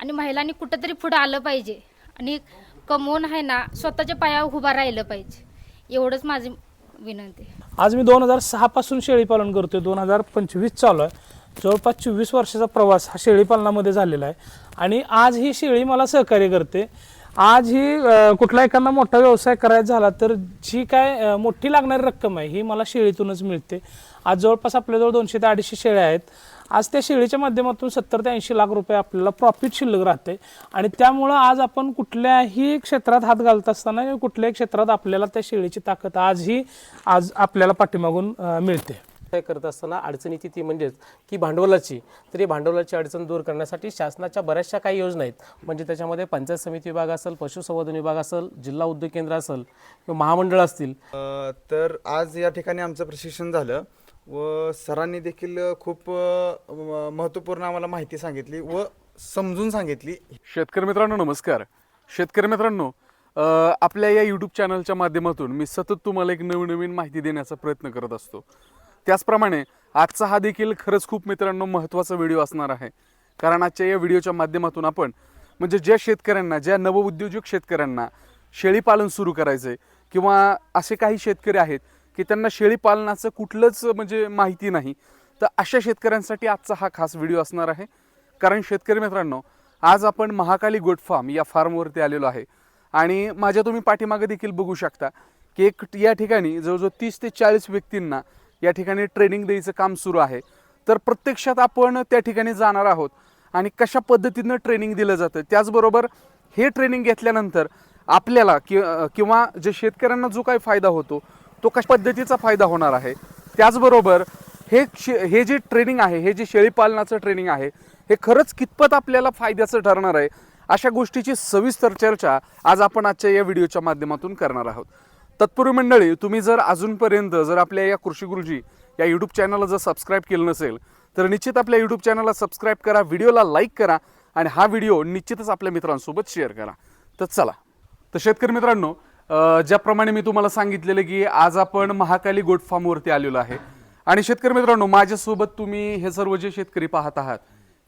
आणि महिलांनी कुठंतरी पुढं आलं पाहिजे. आणि कमवून आहे ना स्वतःच्या पायावर उभा राहिलं पाहिजे. एवढंच माझी विनंती. आहे. आज मी दोन हजार सहापासून शेळीपालन करतोय. दोन हजार पंचवीस चालू आहे. जवळपास चोवीस वर्षाचा प्रवास हा शेळीपालनामध्ये झालेला आहे. आणि आज ही शेळी मला सहकार्य करते. आज ही कुठला एखादा मोठा व्यवसाय करायचा झाला तर जी काय मोठी लागणारी रक्कम आहे ही मला शेळीतूनच मिळते. आज जवळपास आपल्याजवळ दोनशे ते अडीचशे शेळ्या आहेत. आज त्या शेळीच्या माध्यमातून सत्तर ते ऐंशी लाख रुपये आपल्याला प्रॉफिट शिल्लक राहते. आणि त्यामुळं आज आपण कुठल्याही क्षेत्रात हात घालत असताना कुठल्याही क्षेत्रात आपल्याला त्या शेळीची ताकद आजही आज आपल्याला पाठीमागून मिळते. व्यवसाय करत असताना अडचणी ती ती म्हणजेच की भांडवलाची. तरी भांडवलाची अडचण दूर करण्यासाठी शासनाच्या बऱ्याचशा काही योजना आहेत. म्हणजे त्याच्यामध्ये पंचायत समिती विभाग असेल पशुसंवर्धन विभाग असेल जिल्हा उद्योग केंद्र असेल किंवा महामंडळ असतील. तर आज या ठिकाणी आमचं प्रशिक्षण झालं व सरांनी देखील खूप महत्त्वपूर्ण आम्हाला माहिती सांगितली व समजून सांगितली. शेतकरी मित्रांनो नमस्कार. शेतकरी मित्रांनो आपल्या या यूट्यूब चॅनलच्या माध्यमातून मी सतत तुम्हाला एक नवीन नवीन माहिती देण्याचा प्रयत्न करत असतो. त्याचप्रमाणे आजचा हा देखील खरंच खूप मित्रांनो महत्त्वाचा व्हिडिओ असणार आहे. कारण आजच्या या व्हिडिओच्या माध्यमातून आपण म्हणजे ज्या शेतकऱ्यांना ज्या नवउद्योजक शेतकऱ्यांना शेळीपालन सुरू करायचं किंवा असे काही शेतकरी आहेत की त्यांना शेळीपालनाचं कुठलंच म्हणजे माहिती नाही तर अशा शेतकऱ्यांसाठी आजचा हा खास व्हिडिओ असणार आहे. कारण शेतकरी मित्रांनो आज आपण महाकाली गोट फार्म या फार्मवरती आलेलो आहे. आणि माझ्या तुम्ही पाठीमागे देखील बघू शकता की एक या ठिकाणी जवळजवळ तीस ते चाळीस व्यक्तींना या ठिकाणी ट्रेनिंग द्यायचं काम सुरू आहे. तर प्रत्यक्षात आपण त्या ठिकाणी जाणार आहोत आणि कशा पद्धतीनं ट्रेनिंग दिलं जातं? त्याचबरोबर हे ट्रेनिंग घेतल्यानंतर आपल्याला कि किंवा जे शेतकऱ्यांना जो काही फायदा होतो तो कशा पद्धतीचा फायदा होणार आहे? त्याचबरोबर हे शे हे जे ट्रेनिंग आहे हे जे शेळीपालनाचं ट्रेनिंग आहे हे खरंच कितपत आपल्याला फायद्याचं ठरणार आहे? अशा गोष्टीची सविस्तर चर्चा आज आपण आजच्या या व्हिडिओच्या माध्यमातून करणार आहोत. तत्पूर्वी मंडळी तुम्ही जर अजूनपर्यंत जर आपल्या या कृषी गुरुजी या यूट्यूब चॅनलला जर सबस्क्राईब केलं नसेल तर निश्चित आपल्या यूट्यूब चॅनलला सबस्क्राईब करा व्हिडिओला लाईक करा आणि हा व्हिडिओ निश्चितच आपल्या मित्रांसोबत शेअर करा. तर चला. तर शेतकरी मित्रांनो ज्याप्रमाणे मी तुम्हाला सांगितलेलं की आज आपण महाकाली गोट फार्मवरती आलेलो आहे. आणि शेतकरी मित्रांनो माझ्यासोबत तुम्ही हे सर्व जे शेतकरी पाहत आहात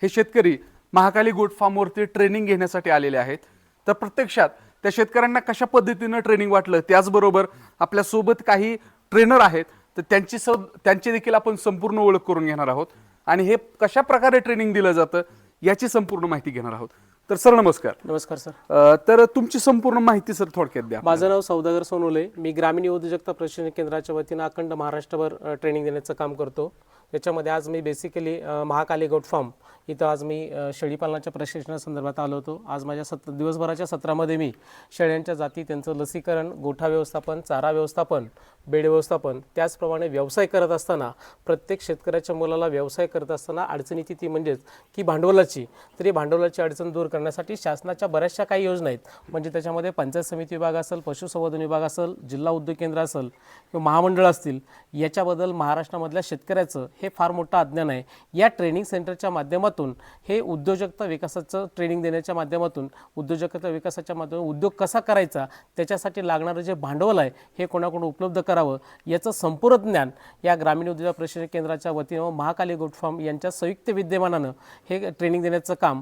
हे शेतकरी महाकाली गोट फार्मवरती ट्रेनिंग घेण्यासाठी आलेले आहेत. तर प्रत्यक्षात त्या शेतकऱ्यांना कशा पद्धतीनं ट्रेनिंग वाटलं? त्याचबरोबर आपल्यासोबत काही ट्रेनर आहेत तर त्यांची स त्यांची देखील आपण संपूर्ण ओळख करून घेणार आहोत. आणि हे कशा प्रकारे ट्रेनिंग दिलं जातं याची संपूर्ण माहिती घेणार आहोत. तर सर नमस्कार. नमस्कार सर. तर तुमची संपूर्ण माहिती सर थोडक्यात द्या. माझं नाव सौदागर सोनोले. मी ग्रामीण उद्योजकता प्रशिक्षण केंद्राच्या वतीनं अखंड महाराष्ट्रभर ट्रेनिंग देण्याचं काम करतो. याच्यामध्ये आज मी बेसिकली महाकाली गोट फार्म इथं आज मी शेळीपालनाच्या प्रशिक्षणासंदर्भात आलो होतो. आज माझ्या सत दिवसभराच्या सत्रामध्ये मी शेळ्यांच्या जाती त्यांचं लसीकरण गोठा व्यवस्थापन चारा व्यवस्थापन बेड व्यवस्थापन त्याचप्रमाणे व्यवसाय करत असताना प्रत्येक शेतकऱ्याच्या मुलाला व्यवसाय करत असताना अडचणीची ती म्हणजेच की भांडवलाची. तरी भांडवलाची अडचण दूर करण्यासाठी शासनाच्या बऱ्याचशा काही योजना आहेत. म्हणजे त्याच्यामध्ये पंचायत समिती विभाग असेल पशुसंवर्धन विभाग असेल जिल्हा उद्योग केंद्र असेल किंवा महामंडळ असतील याच्याबद्दल महाराष्ट्रामधल्या शेतकऱ्याचं हे फार मोठं अज्ञान आहे. या ट्रेनिंग सेंटरच्या माध्यमातून हे उद्योजकता विकासाचं ट्रेनिंग देण्याच्या माध्यमातून उद्योजकता विकासाच्या माध्यमातून उद्योग कसा करायचा त्याच्यासाठी लागणारं जे भांडवल आहे हे कोणाकडून उपलब्ध करावं याचं संपूर्ण ज्ञान या ग्रामीण उद्योग प्रशिक्षण केंद्राच्या वतीनं व महाकाली गोट फार्म यांच्या संयुक्त विद्यमानानं हे ट्रेनिंग देण्याचं काम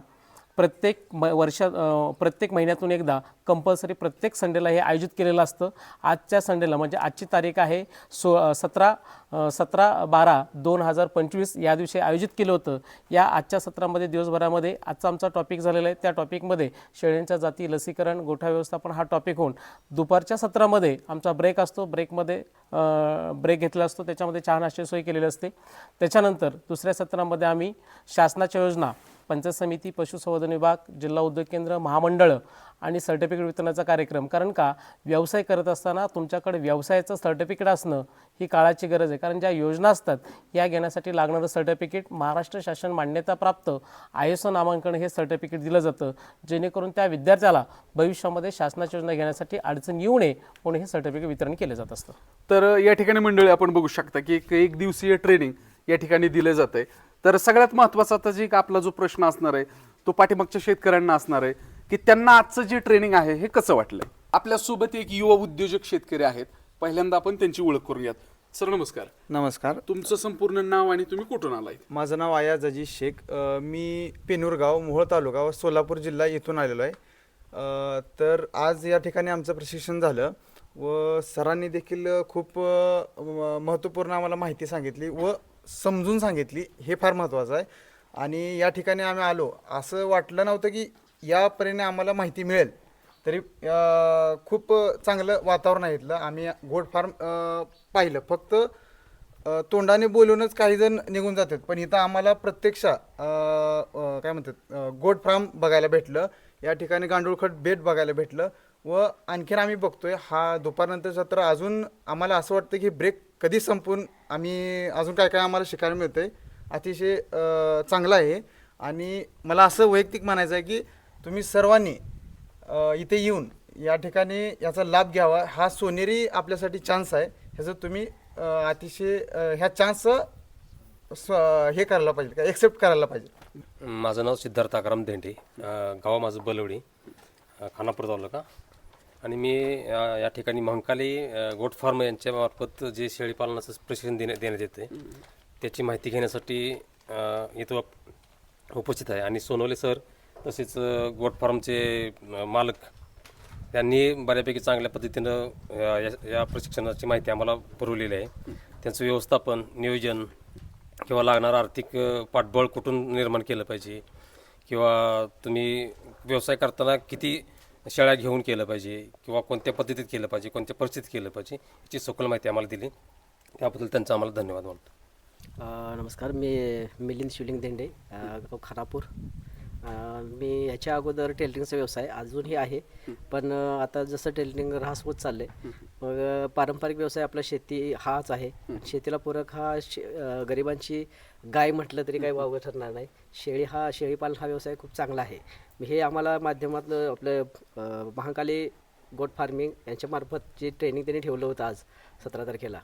प्रत्येक म वर्षा प्रत्येक महिन्यातून एकदा कंपल्सरी प्रत्येक संडेला हे आयोजित केलेलं असतं. आजच्या संडेला म्हणजे आजची तारीख आहे सो सतरा सतरा बारा दोन हजार पंचवीस या दिवशी आयोजित केलं होतं. या आजच्या सत्रामध्ये दिवसभरामध्ये आजचा आमचा टॉपिक झालेला आहे. त्या टॉपिकमध्ये शेळ्यांच्या जाती लसीकरण गोठा व्यवस्थापन हा टॉपिक होऊन दुपारच्या सत्रामध्ये आमचा ब्रेक असतो. ब्रेकमध्ये ब्रेक घेतला असतो. त्याच्यामध्ये चहा नाश्ते सोय केलेली असते. त्याच्यानंतर दुसऱ्या सत्रामध्ये आम्ही शासनाच्या योजना पंचायत समिती पशुसंवर्धन विभाग जिल्हा उद्योग केंद्र महामंडळ आणि सर्टिफिकेट वितरणाचा कार्यक्रम. कारण का? व्यवसाय करत असताना तुमच्याकडे व्यवसायाचं सर्टिफिकेट असणं ही काळाची गरज आहे. कारण ज्या योजना असतात या घेण्यासाठी लागणारं सर्टिफिकेट महाराष्ट्र शासन मान्यताप्राप्त आय एस ओ नामांकन हे सर्टिफिकेट दिलं जातं. जेणेकरून त्या विद्यार्थ्याला भविष्यामध्ये शासनाची योजना घेण्यासाठी अडचण येऊ नये म्हणून हे सर्टिफिकेट वितरण केलं जात असतं. तर या ठिकाणी मंडळी आपण बघू शकता की एक दिवसीय ट्रेनिंग या ठिकाणी दिलं जातं आहे तर सगळ्यात महत्त्वाचा आता जे आपला जो प्रश्न असणार आहे तो पाठीमागच्या शेतकऱ्यांना असणार आहे की त्यांना आजचं जे ट्रेनिंग आहे हे कसं वाटलंय? आपल्यासोबत एक युवा उद्योजक शेतकरी आहेत. पहिल्यांदा आपण त्यांची ओळख करूयात. सर नमस्कार. नमस्कार. तुमचं संपूर्ण नाव आणि तुम्ही कुठून आलाय? माझं नाव आयाज अजीज शेख. अ, मी पेनूर गाव मोहोळ तालुका व सोलापूर जिल्हा येथून आलेलो आहे. अ, तर आज या ठिकाणी आमचं प्रशिक्षण झालं व सरांनी देखील खूप महत्त्वपूर्ण आम्हाला माहिती सांगितली व समजून सांगितली हे फार महत्त्वाचं आहे. आणि या ठिकाणी आम्ही आलो. असं वाटलं नव्हतं की यापर्यंत आम्हाला माहिती मिळेल. तरी खूप चांगलं वातावरण आहे इथलं. आम्ही गोड फार्म पाहिलं. फक्त तोंडाने बोलूनच काही जण निघून जातात. पण इथं आम्हाला प्रत्यक्ष काय म्हणतात गोड फार्म बघायला भेटलं. या ठिकाणी गांडूळखत बेट बघायला भेटलं. व आणखीन आम्ही बघतोय हा दुपारनंतर सत्र. अजून आम्हाला असं वाटतं की ब्रेक कधी संपून आम्ही अजून काय काय आम्हाला शिकायला मिळतं आहे अतिशय चांगलं आहे. आणि मला असं वैयक्तिक म्हणायचं आहे की तुम्ही सर्वांनी इथे येऊन या ठिकाणी याचा लाभ घ्यावा. हा सोनेरी आपल्यासाठी चान्स आहे. ह्याचं तुम्ही अतिशय ह्या चान्स स्व- हे करायला पाहिजे का एक्सेप्ट करायला पाहिजे. माझं नाव सिद्धार्थ आकाराम धेंडे. गाव माझं बलवडी खानापूर तालुका. आणि मी या ठिकाणी महंकाली गोट फार्म यांच्यामार्फत जे शेळीपालनाचं प्रशिक्षण देण्या देण्यात येते त्याची माहिती घेण्यासाठी येतो उपस्थित आहे. आणि सोनवले सर तसेच गोट फार्मचे मालक त्यांनी बऱ्यापैकी चांगल्या पद्धतीनं या- या प्रशिक्षणाची माहिती आम्हाला पुरवलेली आहे. त्यांचं व्यवस्थापन नियोजन किंवा लागणारं आर्थिक पाठबळ कुठून निर्माण केलं पाहिजे? किंवा तुम्ही व्यवसाय करताना किती शेळ्या घेऊन केलं पाहिजे किंवा कोणत्या पद्धतीत केलं पाहिजे कोणत्या परिस्थितीत केलं पाहिजे याची सखोल माहिती आम्हाला दिली. त्याबद्दल त्यांचा आम्हाला धन्यवाद मानतो नमस्कार मी मिलिंद शिवलिंग देंडे खानापूर. मी ह्याच्या अगोदर टेलरिंगचा व्यवसाय अजूनही आहे. पण आता जसं टेलरिंग ऱ्हास होत चाललं आहे मग पारंपरिक व्यवसाय आपला शेती हाच आहे. शेतीला पूरक हा शे गरिबांची गाय म्हटलं तरी काही वावगं ठरणार नाही. शेळी हा शेळीपालन हा व्यवसाय खूप चांगला आहे. हे आम्हाला माध्यमातलं आपलं महाकाली गोट फार्मिंग यांच्यामार्फत जे ट्रेनिंग त्यांनी ठेवलं होतं आज सतरा तारखेला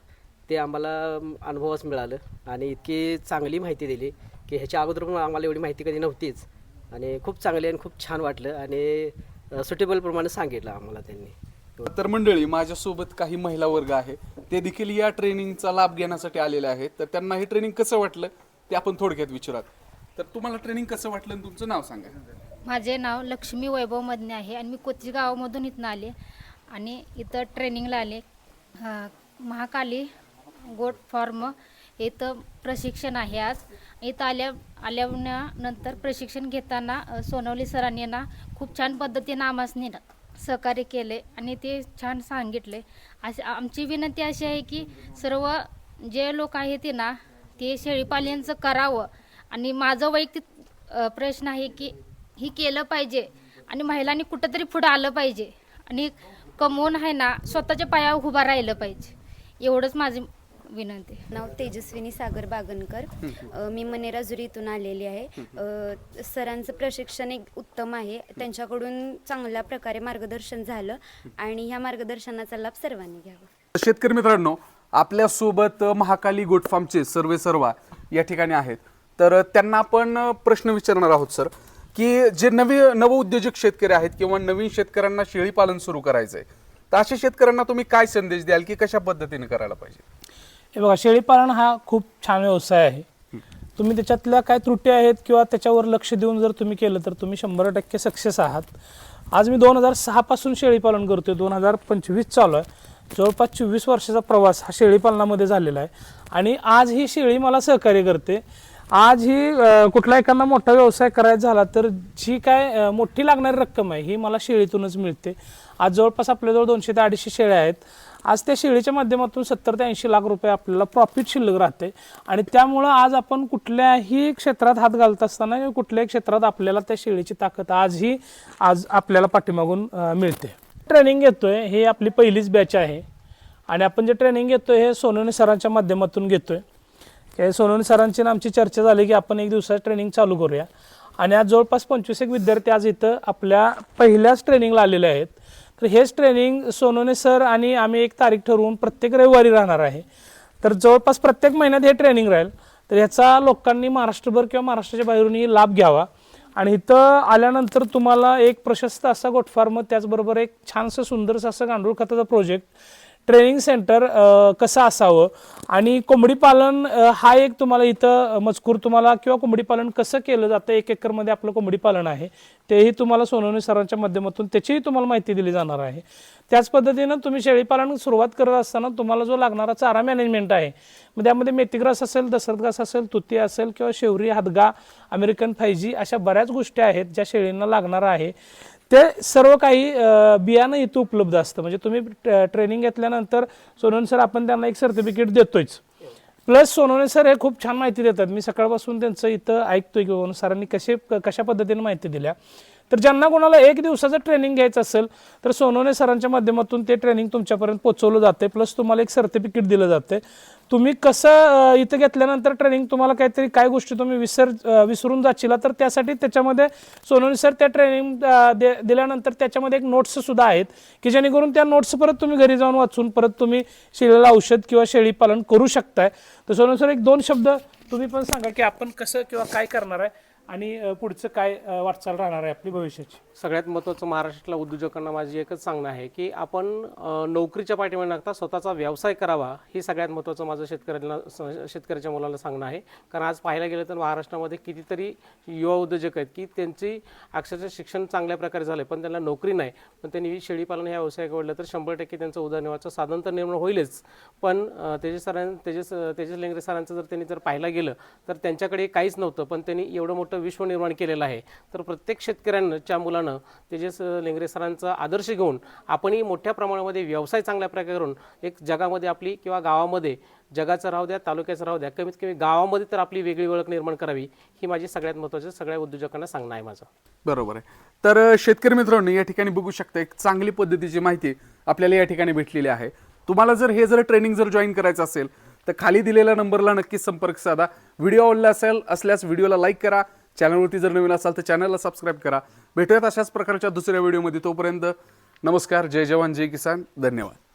ते आम्हाला अनुभवच अनुभवास मिळालं. आणि इतकी चांगली माहिती दिली की ह्याच्या अगोदर पण आम्हाला एवढी माहिती कधी नव्हतीच. आणि खूप चांगली आणि खूप छान वाटलं आणि सुटेबल प्रमाणे सांगितलं आम्हाला त्यांनी. तर मंडळी माझ्यासोबत काही महिला वर्ग आहे. ते देखील या ट्रेनिंगचा लाभ घेण्यासाठी आलेले आहेत. तर त्यांना हे ट्रेनिंग कसं वाटलं ते आपण थोडक्यात विचारात तर तुम्हाला ट्रेनिंग कसं वाटलं आणि तुमचं नाव सांगा. माझे नाव लक्ष्मी वैभव मदने आहे आणि मी कोची गावामधून इथनं आले आणि इथं ट्रेनिंगला आले. महाकाली गोट फॉर्म इथं प्रशिक्षण आहे आज. इथं आल्या आल्यानंतर प्रशिक्षण घेताना सोनवली सरांनी ना खूप छान पद्धतीनं आमासनी सहकार्य केले आणि ते छान सांगितले. असे आमची विनंती अशी आहे की सर्व जे लोक आहेत ते ना ते शेळीपाल्यांचं करावं. आणि माझं वैयक्तिक प्रश्न आहे की ही केलं पाहिजे. आणि महिलांनी कुठंतरी पुढं आलं पाहिजे. आणि कमवून आहे ना स्वतःच्या पायावर उभा राहिलं पाहिजे. एवढंच माझी विनंती. आहे. नाव तेजस्विनी सागर बागनकर. मी मनेरा इथून आलेली आहे. सरांचं प्रशिक्षण एक उत्तम आहे. त्यांच्याकडून चांगल्या प्रकारे मार्गदर्शन झालं. आणि ह्या मार्गदर्शनाचा लाभ सर्वांनी घ्यावा. शेतकरी मित्रांनो आपल्यासोबत महाकाली गोट फार्मचे सर्वे सर्वा या ठिकाणी आहेत. तर त्यांना आपण प्रश्न विचारणार आहोत सर. की जे नवे नवउद्योजक शेतकरी आहेत किंवा नवीन शेतकऱ्यांना शेळी पालन सुरू करायचंय तर अशा शेतकऱ्यांना तुम्ही काय संदेश द्याल की कशा पद्धतीने करायला पाहिजे? हे बघा शेळीपालन हा खूप छान व्यवसाय आहे. तुम्ही त्याच्यातल्या काय त्रुटी आहेत किंवा त्याच्यावर लक्ष देऊन जर तुम्ही केलं तर तुम्ही शंभर टक्के सक्सेस आहात. आज मी दोन हजार सहापासून शेळीपालन करतोय दोन हजार पंचवीस चालू आहे. जवळपास चोवीस वर्षाचा प्रवास हा शेळीपालनामध्ये झालेला आहे. आणि आज ही शेळी मला सहकार्य करते. आज ही कुठला एखादा मोठा व्यवसाय करायचा झाला तर जी काय मोठी लागणारी रक्कम आहे ही मला शेळीतूनच मिळते. आज जवळपास आपल्याजवळ दोनशे ते अडीचशे शेळ्या आहेत. आज त्या शेळीच्या माध्यमातून सत्तर ते ऐंशी लाख रुपये आपल्याला प्रॉफिट शिल्लक राहते. आणि त्यामुळं आज आपण कुठल्याही क्षेत्रात हात घालत असताना किंवा कुठल्याही क्षेत्रात आपल्याला त्या शेळीची ताकद आजही आज आपल्याला पाठीमागून मिळते. ट्रेनिंग घेतोय ही आपली पहिलीच बॅच आहे. आणि आपण जे ट्रेनिंग घेतोय हे सोनवणे सरांच्या माध्यमातून घेतोय. हे सोनवणे सरांची ना आमची चर्चा झाली की आपण एक दिवसाचं ट्रेनिंग चालू करूया. आणि आज जवळपास पंचवीस एक विद्यार्थी आज इथं आपल्या पहिल्याच ट्रेनिंगला आलेले आहेत. तर हेच ट्रेनिंग सोनवणे सर आणि आम्ही एक तारीख ठरवून प्रत्येक रविवारी राहणार आहे. तर जवळपास प्रत्येक महिन्यात हे ट्रेनिंग राहील. तर ह्याचा लोकांनी महाराष्ट्रभर किंवा महाराष्ट्राच्या बाहेरूनही लाभ घ्यावा. आणि इथं आल्यानंतर तुम्हाला एक प्रशस्त असा गोठफार्म त्याचबरोबर एक छानसं सुंदरसं असं गांडूळ खताचा प्रोजेक्ट ट्रेनिंग सेंटर कसं असावं? आणि कोंबडी पालन हा एक तुम्हाला इथं मजकूर तुम्हाला किंवा कोंबडी पालन कसं केलं जातं? एक एकरमध्ये आपलं कोंबडी पालन आहे. तेही तुम्हाला सोनवणे सरांच्या माध्यमातून त्याचीही तुम्हाला माहिती दिली जाणार आहे. त्याच पद्धतीनं तुम्ही शेळीपालन सुरुवात करत असताना तुम्हाला जो लागणारा चारा मॅनेजमेंट आहे मग त्यामध्ये मेथीग्रास असेल दशरथ घास असेल तुती असेल किंवा शेवरी हादगा अमेरिकन फायजी अशा बऱ्याच गोष्टी आहेत ज्या शेळींना लागणार आहे. ते सर्व काही बियाणं इथं उपलब्ध असतं. म्हणजे तुम्ही ट्रेनिंग घेतल्यानंतर सोनवणे सर आपण त्यांना एक सर्टिफिकेट देतोच प्लस सोनवणे सर हे खूप छान माहिती देतात. मी सकाळपासून त्यांचं इथं ऐकतोय की सरांनी कसे कशा पद्धतीने माहिती दिल्या. तर ज्यांना कोणाला एक दिवसाचं ट्रेनिंग घ्यायचं असेल तर सोनोने सरांच्या माध्यमातून ते ट्रेनिंग तुमच्यापर्यंत पोचवलं जाते. प्लस तुम्हाला एक सर्टिफिकेट दिलं जाते. तुम्ही कसं इथं घेतल्यानंतर ट्रेनिंग तुम्हाला काहीतरी काय गोष्टी तुम्ही विसर विसरून जाशीला तर त्यासाठी त्याच्यामध्ये सोनोने सर त्या ट्रेनिंग दे दिल्यानंतर त्याच्यामध्ये एक नोट्स सुद्धा आहेत की जेणेकरून त्या नोट्स परत तुम्ही घरी जाऊन वाचून परत तुम्ही शेळीला औषध किंवा शेळी पालन करू शकताय. तर सोनवणे सर एक दोन शब्द तुम्ही पण सांगा की आपण कसं किंवा काय करणार आहे. आणि पुढचं काय वाटचाल राहणार आहे आपली भविष्याची? सगळ्यात महत्त्वाचं महाराष्ट्रातल्या उद्योजकांना माझी एकच सांगणं आहे की आपण नोकरीच्या पाठीमागे लागता स्वतःचा व्यवसाय करावा हे सगळ्यात महत्त्वाचं माझं शेतकऱ्यांना शेतकऱ्याच्या मुलाला सांगणं आहे. कारण आज पाहायला गेलं तर महाराष्ट्रामध्ये कितीतरी युवा उद्योजक आहेत की त्यांची अक्षरशः शिक्षण चांगल्या प्रकारे झालं पण त्यांना नोकरी नाही. पण त्यांनी शेळीपालन ह्या व्यवसाय आवडलं तर शंभर टक्के त्यांचं उदरनिर्वाहाचं साधन तर निर्माण होईलच. पण तेजस सरां तेजस तेजस लेंगरे सरांचं जर त्यांनी जर पाहायला गेलं तर त्यांच्याकडे काहीच नव्हतं पण त्यांनी एवढं मोठं विश्व निर्माण केलेलं आहे. तर प्रत्येक शेतकऱ्यांच्या मुलानं तेजस लेंगरे सरांचा आदर्श घेऊन आपणही मोठ्या प्रमाणामध्ये व्यवसाय चांगल्या प्रकारे करून एक जगामध्ये आपली किंवा गावामध्ये जगाचं राहू द्या तालुक्याचं राहू द्या कमीत कमी गावामध्ये तर आपली वेगळी ओळख निर्माण करावी ही माझी सगळ्यात महत्त्वाचं सगळ्या उद्योजकांना सांगणं आहे माझं. बरोबर आहे. तर शेतकरी मित्रांनो या ठिकाणी बघू शकता एक चांगली पद्धतीची माहिती आपल्याला या ठिकाणी भेटलेली आहे. तुम्हाला जर हे जर ट्रेनिंग जर जॉईन करायचं असेल तर खाली दिलेल्या नंबरला नक्कीच संपर्क साधा. व्हिडिओ आवडला असेल असल्यास व्हिडिओला लाईक करा चॅनलवरती जर नवीन असाल तर चॅनलला सबस्क्राईब करा. भेटूयात अशाच प्रकारच्या दुसऱ्या व्हिडिओमध्ये. तोपर्यंत नमस्कार. जय जवान जय किसान. धन्यवाद.